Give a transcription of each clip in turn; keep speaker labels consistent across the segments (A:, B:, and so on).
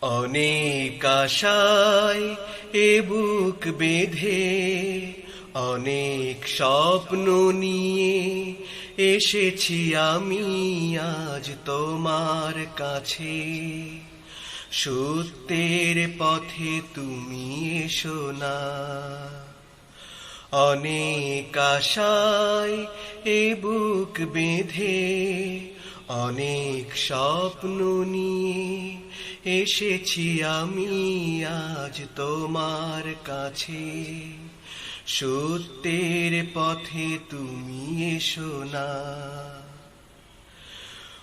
A: অনেক আশায় এ বুক বেঁধে, অনেক স্বপ্ন নিয়ে এসেছি আমি আজ তোমার কাছে। সত্যের পথে তুমি এসো না। অনেক আশায় এ বুক বেঁধে অনেক স্বপ্ন নিয়ে এসেছি আমি আজ তোমার কাছে। সত্যের পথে তুমি এসো না।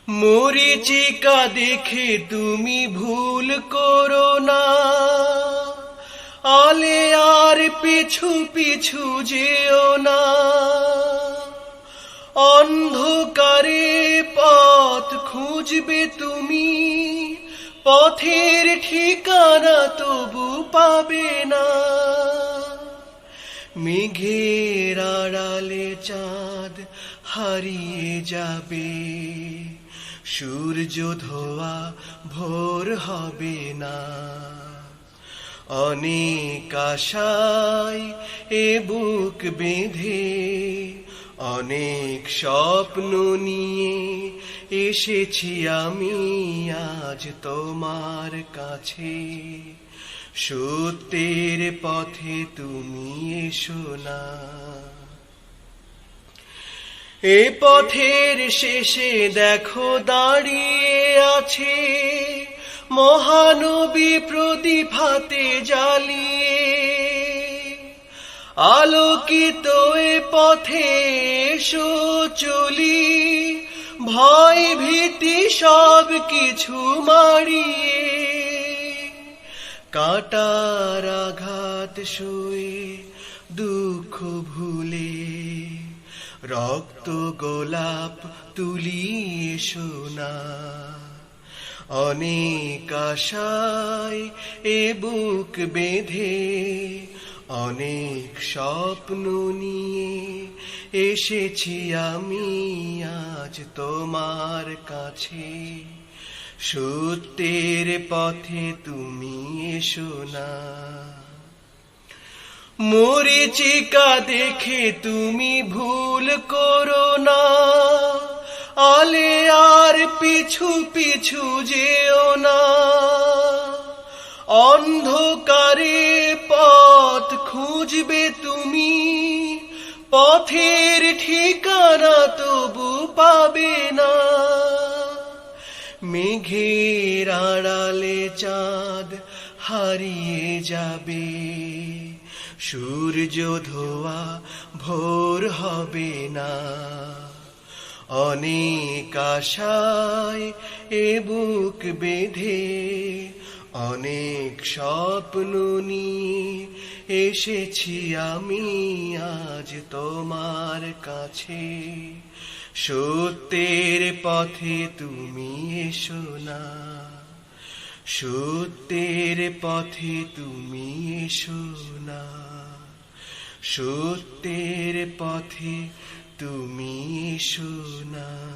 A: মরিচিকা দেখে তুমি ভুল করো না। আলে আর পিছু পিছু যেও না। অন্ধকারে খুঁজবে তুমি। পথের ঠিকানা তবু পাবে না। মেঘের আড়ালে চাঁদ হারিয়ে যাবে। সূর্য ধোয়া ভোর হবে না। অনেক আশায় এ বুক বেঁধে অনেক স্বপ্ন নিয়ে এসেছি আমি আজ তোমার কাছে। সত্যের পথে তুমি এসো না। এ পথের শেষে দেখো দাঁড়িয়ে আছে মহানবী প্রদীপ হাতে জ্বালিয়ে আলোকিত পথে এসো চলি, ভয় ভীতি সব কিছু মারিয়ে কাটার আঘাত শুয়ে, দুঃখ ভুলে, রক্ত গোলাপ তুলিয়ে সোনা অনেক আশায় এ বুক বেঁধে অনেক স্বপ্ন নিয়ে এসেছি আমি আজ তোমার কাছে। সত্যের পথে তুমি এসো না। মরিচিকা দেখে তুমি ভুল করো না। আলে আর পিছু পিছু যেও না। অন্ধকারে খুঁজবে তুমি। পথের ঠিকানা তবু পাবে না। মেঘের আড়ালে চাঁদ হারিয়ে যাবে। সূর্য ধোয়া ভোর হবে না। অনেক আশায় এ বুক বেঁধে, অনেক স্বপ্ন নিয়ে এসেছি আমি আজ তোমার কাছে। সত্যের পথে তুমি এসো না। সত্যের পথে তুমি এসো না। সত্যের পথে তুমি এসো না।